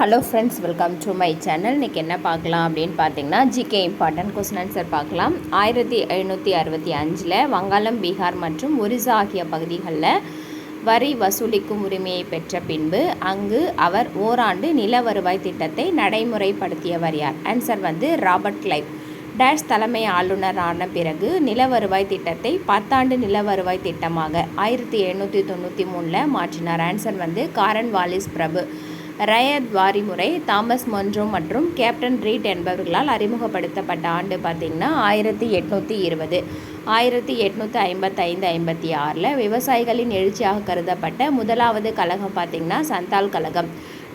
Hello friends welcome to my channel இன்றைக்கி என்ன பார்க்கலாம் அப்படின்னு பார்த்தீங்கன்னா ஜிகே இம்பார்ட்டன்ட் கொஸ்டின் ஆன்சர் பார்க்கலாம். ஆயிரத்தி எழுநூற்றி அறுபத்தி அஞ்சில் வங்காளம் பீகார் மற்றும் ஒரிசா ஆகிய பகுதிகளில் வரி வசூலிக்கும் உரிமையை பெற்ற பின்பு அங்கு அவர் ஓராண்டு நில வருவாய் திட்டத்தை நடைமுறைப்படுத்தியவர் யார்? ஆன்சர் வந்து ராபர்ட் கிளைவ் டேஷ் தலைமை ஆளுநர் ஆன பிறகு நில வருவாய் திட்டத்தை பத்தாண்டு நில வருவாய் திட்டமாக ஆயிரத்தி எழுநூற்றி தொண்ணூற்றி மூணில் மாற்றினார். ஆன்சர் வந்து காரன் வாலிஸ் பிரபு ரயத் வாரிமுறை தாமஸ் மொன்றோ மற்றும் கேப்டன் ரீட் என்பவர்களால் அறிமுகப்படுத்தப்பட்ட ஆண்டு பார்த்திங்கன்னா ஆயிரத்தி எட்நூற்றி இருபது. ஆயிரத்தி எட்நூற்றி ஐம்பத்தைந்து ஐம்பத்தி ஆறில் விவசாயிகளின் எழுச்சியாக கருதப்பட்ட முதலாவது கழகம் பார்த்திங்கன்னா சந்தால் கழகம்.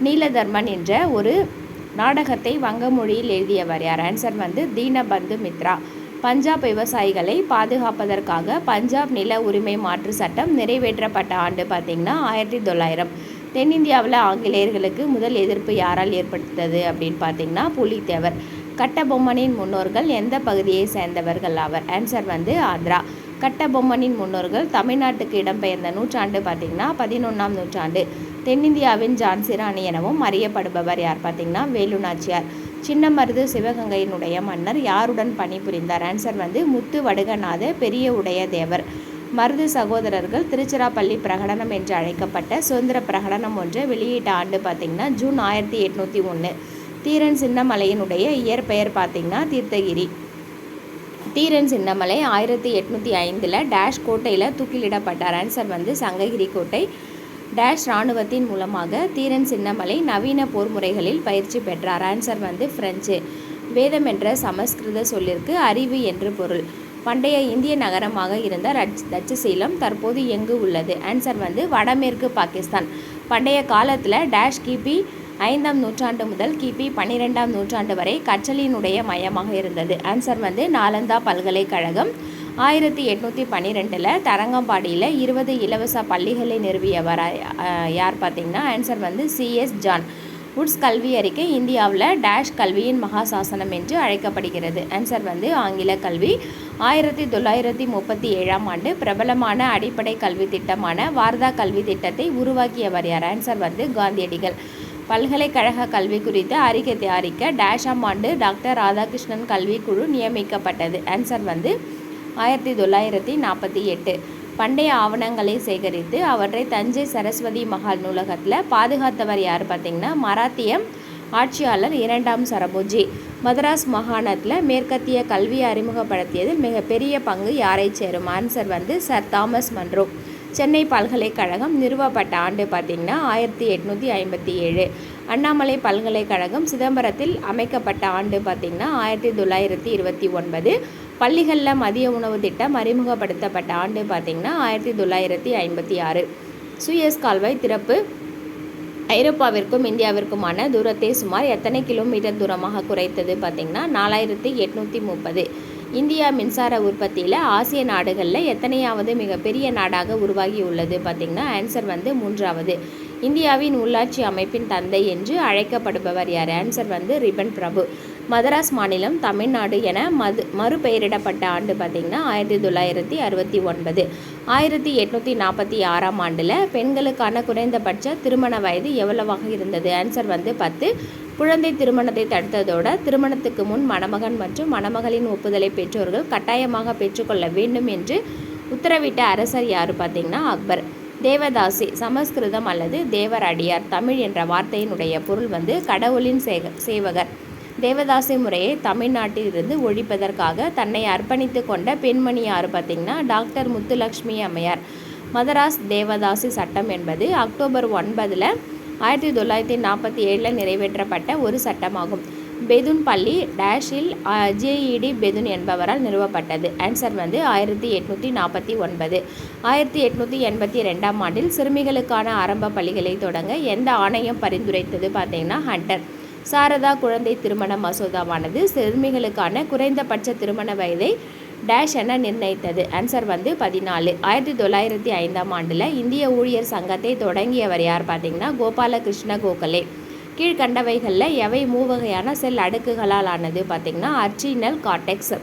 நீலதர்மன் என்ற ஒரு நாடகத்தை வங்க மொழியில் எழுதியவர் யார்? ஆன்சர் வந்து தீனபந்து மித்ரா. பஞ்சாப் விவசாயிகளை பாதுகாப்பதற்காக பஞ்சாப் நில உரிமை மாற்று சட்டம் நிறைவேற்றப்பட்ட ஆண்டு பார்த்திங்கன்னா ஆயிரத்தி தொள்ளாயிரம். தென்னிந்தியாவில் ஆங்கிலேயர்களுக்கு முதல் எதிர்ப்பு யாரால் ஏற்படுத்தது அப்படின்னு பார்த்தீங்கன்னா புலித்தேவர். கட்டபொம்மனின் முன்னோர்கள் எந்த பகுதியை சேர்ந்தவர்கள் அவர் ஆன்சர் வந்து ஆந்திரா. கட்டபொம்மனின் முன்னோர்கள் தமிழ்நாட்டுக்கு இடம்பெயர்ந்த நூற்றாண்டு பார்த்திங்கன்னா பதினொன்றாம் நூற்றாண்டு. தென்னிந்தியாவின் ஜான்சிராணி எனவும் அறியப்படுபவர் யார் பார்த்திங்கன்னா வேலுநாச்சியார். சின்னமருது சிவகங்கையினுடைய மன்னர் யாருடன் பணிபுரிந்தார்? ஆன்சர் வந்து முத்து வடுகநாத பெரிய உடைய தேவர் மருது சகோதரர்கள் திருச்சிராப்பள்ளி பிரகடனம் என்று அழைக்கப்பட்ட சுதந்திர பிரகடனம் ஒன்று வெளியிட்ட ஆண்டு பார்த்திங்கன்னா ஜூன் ஆயிரத்தி எட்நூற்றி ஒன்று. தீரன் சின்னமலையினுடைய இயற்பெயர் பார்த்திங்கன்னா தீர்த்தகிரி. தீரன் சின்னமலை ஆயிரத்தி எட்நூற்றி ஐந்தில் டேஷ் கோட்டையில் தூக்கிலிடப்பட்டார். ஆன்சர் வந்து சங்ககிரி கோட்டை. டேஷ் இராணுவத்தின் மூலமாக தீரன் சின்னமலை நவீன போர் முறைகளில் பயிற்சி பெற்றார். ஆன்சர் வந்து ஃப்ரெஞ்சு வேதம் என்ற சமஸ்கிருத சொல்லிற்கு அறிவு என்று பொருள். பண்டைய இந்திய நகரமாக இருந்த ரட்ச் தட்சசீலம் தற்போது எங்கு உள்ளது? ஆன்சர் வந்து வடமேற்கு பாகிஸ்தான். பண்டைய காலத்தில் டேஷ் கிபி ஐந்தாம் நூற்றாண்டு முதல் கிபி பன்னிரெண்டாம் நூற்றாண்டு வரை கற்றலினுடைய மையமாக இருந்தது. ஆன்சர் வந்து நாலந்தா பல்கலைக்கழகம். ஆயிரத்தி எட்நூற்றி பன்னிரெண்டில் தரங்கம்பாடியில் இருபது இலவச பள்ளிகளை நிறுவியவர் யார் பார்த்தீங்கன்னா ஆன்சர் வந்து சிஎஸ் ஜான் வுட்ஸ் கல்வி அறிக்கை இந்தியாவில் டேஷ் கல்வியின் மகாசாசனம் என்று அழைக்கப்படுகிறது. ஆன்சர் வந்து ஆங்கில கல்வி. ஆயிரத்தி தொள்ளாயிரத்தி முப்பத்தி ஏழாம் ஆண்டு பிரபலமான அடிப்படை கல்வி திட்டமான வார்தா கல்வி திட்டத்தை உருவாக்கியவர் யார்? ஆன்சர் வந்து காந்தியடிகள். பல்கலைக்கழக கல்வி குறித்து அறிக்கை தயாரிக்க டேஷாம் ஆண்டு டாக்டர் ராதாகிருஷ்ணன் கல்விக்குழு நியமிக்கப்பட்டது. ஆன்சர் வந்து ஆயிரத்தி தொள்ளாயிரத்தி நாற்பத்தி எட்டு. பண்டைய ஆவணங்களை சேகரித்து அவற்றை தஞ்சை சரஸ்வதி மகால் நூலகத்தில் பாதுகாத்தவர் யார் பார்த்திங்கன்னா மராத்திய ஆட்சியாளர் இரண்டாம் சரபோஜி. மதராஸ் மாகாணத்தில் மேற்கத்திய கல்வியை அறிமுகப்படுத்தியதில் மிகப்பெரிய பங்கு யாரை சேரும்? ஆன்சர் வந்து சர் தாமஸ் மன்றோ சென்னை பல்கலைக்கழகம் நிறுவப்பட்ட ஆண்டு பார்த்திங்கன்னா ஆயிரத்தி எட்நூற்றி ஐம்பத்தி ஏழு. அண்ணாமலை பல்கலைக்கழகம் சிதம்பரத்தில் அமைக்கப்பட்ட ஆண்டு பார்த்திங்கன்னா ஆயிரத்தி தொள்ளாயிரத்தி இருபத்தி ஒன்பது. பள்ளிகளில் மதிய உணவு திட்டம் அறிமுகப்படுத்தப்பட்ட ஆண்டு பார்த்திங்கன்னா ஆயிரத்தி தொள்ளாயிரத்தி ஐம்பத்தி ஆறு. சுயஸ் கால்வாய் திறப்பு. ஐரோப்பாவிற்கும் இந்தியாவிற்குமான தூரத்தை சுமார் எத்தனை கிலோமீட்டர் தூரமாக குறைத்தது பார்த்திங்கன்னா நாலாயிரத்தி எட்நூற்றி முப்பது. இந்தியா மின்சார உற்பத்தியில் ஆசிய நாடுகளில் எத்தனையாவது மிகப்பெரிய நாடாக உருவாகி உள்ளது பார்த்திங்கன்னா ஆன்சர் வந்து மூன்றாவது. இந்தியாவின் உள்ளாட்சி அமைப்பின் தந்தை என்று அழைக்கப்படுபவர் யார்? ஆன்சர் வந்து ரிபன் பிரபு. மதராஸ் மாநிலம் தமிழ்நாடு என மது மறுபெயரிடப்பட்ட ஆண்டு பார்த்திங்கன்னா ஆயிரத்தி தொள்ளாயிரத்தி அறுபத்தி ஒன்பது. ஆயிரத்தி எட்நூற்றி நாற்பத்தி ஆறாம் ஆண்டில் பெண்களுக்கான குறைந்தபட்ச திருமண வயது எவ்வளவாக இருந்தது? ஆன்சர் வந்து பத்து. குழந்தை திருமணத்தை தடுத்ததோட திருமணத்துக்கு முன் மணமகன் மற்றும் மணமகளின் ஒப்புதலை பெற்றோர்கள் கட்டாயமாக பெற்றுக்கொள்ள வேண்டும் என்று உத்தரவிட்ட அரசர் யார் பார்த்திங்கன்னா அக்பர். தேவதாசி சமஸ்கிருதம் அல்லது தேவர் அடியார் தமிழ் என்ற வார்த்தையினுடைய பொருள் வந்து கடவுளின் சேக சேவகர். தேவதாசி முறையை தமிழ்நாட்டிலிருந்து ஒழிப்பதற்காக தன்னை அர்ப்பணித்து கொண்ட பெண்மணி யார் பார்த்திங்கன்னா டாக்டர் முத்துலக்ஷ்மி அம்மையார். மதராஸ் தேவதாசி சட்டம் என்பது அக்டோபர் ஒன்பதில் ஆயிரத்தி தொள்ளாயிரத்தி நாற்பத்தி ஏழில் நிறைவேற்றப்பட்ட ஒரு சட்டமாகும். பெதுன் பள்ளி டேஷில் ஜேஇடி பெதுன் என்பவரால் நிறுவப்பட்டது. ஆன்சர் வந்து ஆயிரத்தி எட்நூற்றி நாற்பத்தி ஒன்பது. ஆயிரத்தி எட்நூற்றி எண்பத்தி ரெண்டாம் ஆண்டில் சிறுமிகளுக்கான ஆரம்ப பள்ளிகளை தொடங்க எந்த ஆணையம் பரிந்துரைத்தது பார்த்தீங்கன்னா ஹண்டர். சாரதா குழந்தை திருமண மசோதாவானது சிறுமிகளுக்கான குறைந்தபட்ச திருமண வயதை டேஷ் என நிர்ணயித்தது. ஆன்சர் வந்து பதினாலு. ஆயிரத்தி தொள்ளாயிரத்தி ஐந்தாம் ஆண்டில் இந்திய ஊழியர் சங்கத்தை தொடங்கியவர் யார் பார்த்தீங்கன்னா கோபாலகிருஷ்ண கோகலே. கீழ்கண்டவைகளில் எவை மூவகையான செல் அடுக்குகளால் ஆனது பார்த்திங்கன்னா அர்ச்சினல் காட்டெக்ஸ்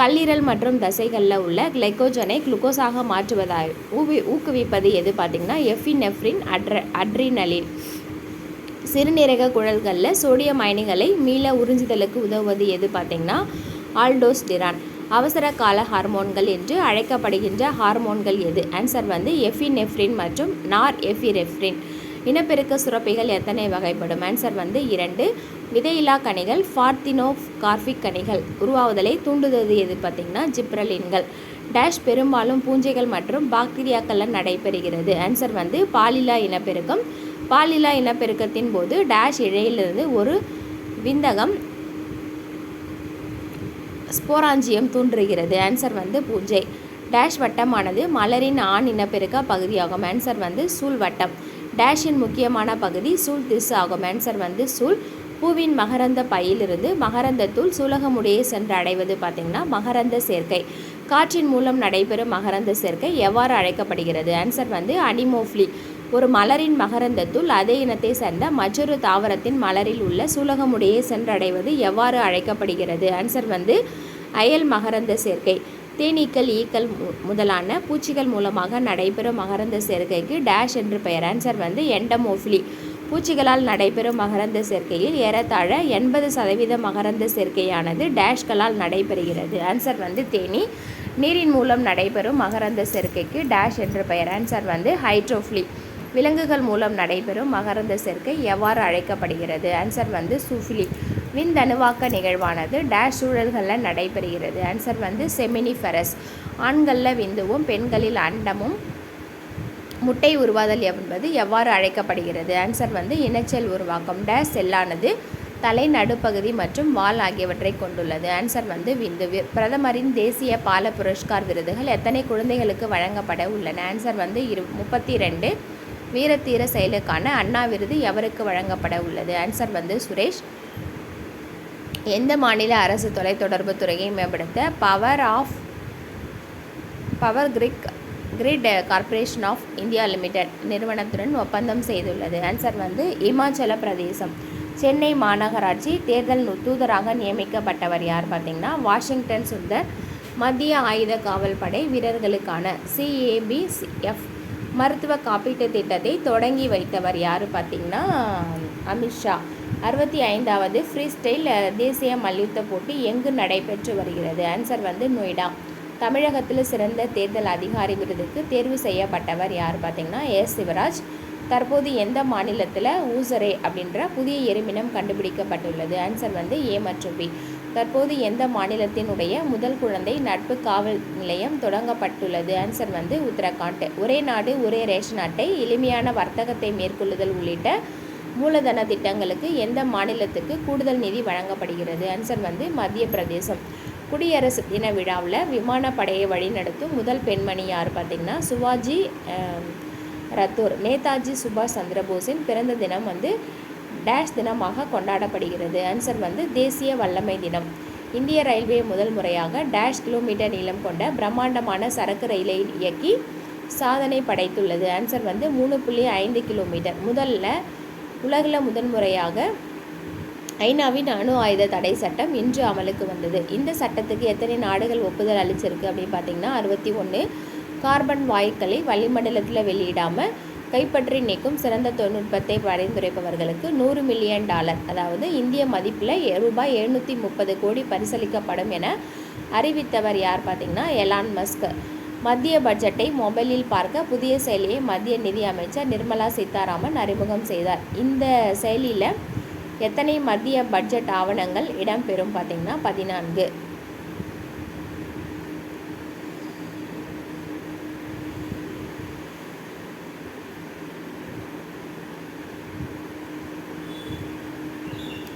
கல்லீரல் மற்றும் தசைகளில் உள்ள கிளைக்கோஜனை குளுக்கோஸாக மாற்றுவதாக ஊவி ஊக்குவிப்பது எது பார்த்திங்கன்னா எஃபினெஃப்ரின் அட்ர அட்ரினலின் சிறுநீரக குழல்களில் சோடியம் அயனிகளை மீள உறிஞ்சுதலுக்கு உதவுவது எது பார்த்திங்கன்னா ஆல்டோஸ்டிரான் அவசர கால ஹார்மோன்கள் என்று அழைக்கப்படுகின்ற ஹார்மோன்கள் எது? ஆன்சர் வந்து எஃபினெஃப்ரின் மற்றும் நார் எஃபிரெஃப்ரின் இனப்பெருக்க சுரப்பிகள் எத்தனை வகைப்படும்? ஆன்சர் வந்து இரண்டு. விதையில்லா கனிகள் ஃபார்த்தினோ கார்பிக் கனிகள். உருவாவதலை தூண்டுவது எது பார்த்திங்கன்னா ஜிப்ரலின்கள் டேஷ் பெரும்பாலும் பூஞ்சைகள் மற்றும் பாக்டீரியாக்களில் நடைபெறுகிறது. ஆன்சர் வந்து பாலிலா இனப்பெருக்கம் பாலிலா இனப்பெருக்கத்தின் போது டேஷ் இழையிலிருந்து ஒரு விந்தகம் ஸ்போராஞ்சியம் தூண்டுகிறது. ஆன்சர் வந்து பூஜை. டேஷ் வட்டமானது மலரின் ஆண் இனப்பெருக்க பகுதியாகும். ஆன்சர் வந்து சூழ் வட்டம். டேஷின் முக்கியமான பகுதி சூழ் திசு ஆகும். ஆன்சர் வந்து சூழ் பூவின் மகரந்த பையிலிருந்து மகரந்தத்தூள் சூலகமுடையே சென்று அடைவது பார்த்திங்கன்னா மகரந்த சேர்க்கை. காற்றின் மூலம் நடைபெறும் மகரந்த சேர்க்கை எவ்வாறு அழைக்கப்படுகிறது? ஆன்சர் வந்து அனிமோஃப்லி. ஒரு மலரின் மகரந்தத்துள் அதே இனத்தை சேர்ந்த மற்றொரு தாவரத்தின் மலரில் உள்ள சூலகமுடையே சென்றடைவது எவ்வாறு அழைக்கப்படுகிறது? ஆன்சர் வந்து அயல் மகரந்த சேர்க்கை. தேனீக்கள் ஈக்கள் முதலான பூச்சிகள் மூலமாக நடைபெறும் மகரந்த சேர்க்கைக்கு டேஷ் என்று பெயர். ஆன்சர் வந்து எண்டமோஃபிலி பூச்சிகளால் நடைபெறும் மகரந்த சேர்க்கையில் ஏறத்தாழ எண்பது சதவீத மகரந்த சேர்க்கையானது டேஷ்களால் நடைபெறுகிறது. ஆன்சர் வந்து தேனி. நீரின் மூலம் நடைபெறும் மகரந்த சேர்க்கைக்கு டேஷ் என்று பெயர். ஆன்சர் வந்து ஹைட்ரோஃப்லி விலங்குகள் மூலம் நடைபெறும் மகரந்த சேர்க்கை எவ்வாறு அழைக்கப்படுகிறது? ஆன்சர் வந்து சூஃபிலி விந்தணுவாக்க நிகழ்வானது டேஷ் சூழல்களில் நடைபெறுகிறது. ஆன்சர் வந்து செமினிஃபெரஸ் ஆண்களில் விந்துவும் பெண்களில் அண்டமும் முட்டை உருவாதல் என்பது எவ்வாறு அழைக்கப்படுகிறது? ஆன்சர் வந்து இனச்செல் உருவாக்கம். டேஷ் செல்லானது தலை நடுப்பகுதி மற்றும் வால் ஆகியவற்றை கொண்டுள்ளது. ஆன்சர் வந்து விந்து. பிரதமரின் தேசிய பால புரஸ்கார் விருதுகள் எத்தனை குழந்தைகளுக்கு வழங்கப்பட உள்ளன? ஆன்சர் வந்து இரு முப்பத்தி ரெண்டு. வீரத்தீர செயலுக்கான அண்ணா விருது எவருக்கு வழங்கப்பட உள்ளது? ஆன்சர் வந்து சுரேஷ். எந்த மாநில அரசு தொலைத்தொடர்பு துறையை மேம்படுத்த power of power grid grid corporation of India limited நிறுவனத்துடன் ஒப்பந்தம் செய்துள்ளது. ஆன்சர் வந்து இமாச்சல பிரதேசம். சென்னை மாநகராட்சி தேர்தல் தூதராக நியமிக்கப்பட்டவர் யார் பார்த்திங்கன்னா வாஷிங்டன் சுந்தர் மத்திய ஆயுத காவல் படை வீரர்களுக்கான சிஏபிசிஎஃப் மருத்துவ காப்பீட்டு திட்டத்தை தொடங்கி வைத்தவர் யார் பார்த்திங்கன்னா அமித்ஷா அறுபத்தி ஐந்தாவது ஃப்ரீ ஸ்டைல் தேசிய மல்யுத்த போட்டி எங்கு நடைபெற்று வருகிறது? ஆன்சர் வந்து நொய்டா. தமிழகத்தில் சிறந்த தேர்தல் அதிகாரி விருதுக்கு தேர்வு செய்யப்பட்டவர் யார் பார்த்திங்கன்னா எஸ் சிவராஜ். தற்போது எந்த மாநிலத்தில் ஊசரே அப்படின்ற புதிய எருமினம் கண்டுபிடிக்கப்பட்டுள்ளது? ஆன்சர் வந்து ஏ மற்றும் பி. தற்போது எந்த மாநிலத்தினுடைய முதல் குழந்தை நட்பு காவல் நிலையம் தொடங்கப்பட்டுள்ளது? ஆன்சர் வந்து உத்தரகாண்ட். ஒரே நாடு ஒரே ரேஷன் அட்டை எளிமையான வர்த்தகத்தை மேற்கொள்ளுதல் உள்ளிட்ட மூலதன திட்டங்களுக்கு எந்த மாநிலத்துக்கு கூடுதல் நிதி வழங்கப்படுகிறது? ஆன்சர் வந்து மத்திய பிரதேசம். குடியரசு தின விழாவில் விமானப்படையை வழிநடத்தும் முதல் பெண்மணி யார் பார்த்திங்கன்னா சுவாஜி ரத்தோர். நேதாஜி சுபாஷ் சந்திரபோஸின் பிறந்த தினம் வந்து டேஷ் தினமாக கொண்டாடப்படுகிறது. ஆன்சர் வந்து தேசிய வல்லமை தினம். இந்திய ரயில்வே முதல் முறையாக டேஷ் கிலோமீட்டர் நீளம் கொண்ட பிரம்மாண்டமான சரக்கு ரயிலை இயக்கி சாதனை படைத்துள்ளது. ஆன்சர் வந்து மூணு புள்ளி ஐந்து கிலோமீட்டர். முதல்ல உலகில் முதன்முறையாக ஐநாவின் அணு ஆயுத தடை சட்டம் இன்று அமலுக்கு வந்தது. இந்த சட்டத்துக்கு எத்தனை நாடுகள் ஒப்புதல் அளிச்சிருக்கு அப்படின்னு பார்த்தீங்கன்னா அறுபத்தி ஒன்று கார்பன் வாயுக்களை வளிமண்டலத்தில் வெளியிடாமல் கைப்பற்றி நீக்கும் சிறந்த தொழில்நுட்பத்தை பரிந்துரைப்பவர்களுக்கு நூறு மில்லியன் டாலர் அதாவது இந்திய மதிப்பில் ரூபாய் எழுநூற்றி முப்பது கோடி பரிசளிக்கப்படும் என அறிவித்தவர் யார் பார்த்திங்கன்னா எலான் மஸ்க். மத்திய பட்ஜெட்டை மொபைலில் பார்க்க புதிய செயலியை மத்திய நிதி அமைச்சர் நிர்மலா சீதாராமன் அறிமுகம் செய்தார். இந்த செயலியில் எத்தனை மத்திய பட்ஜெட் ஆவணங்கள் இடம்பெறும் பார்த்திங்கன்னா பதினான்கு.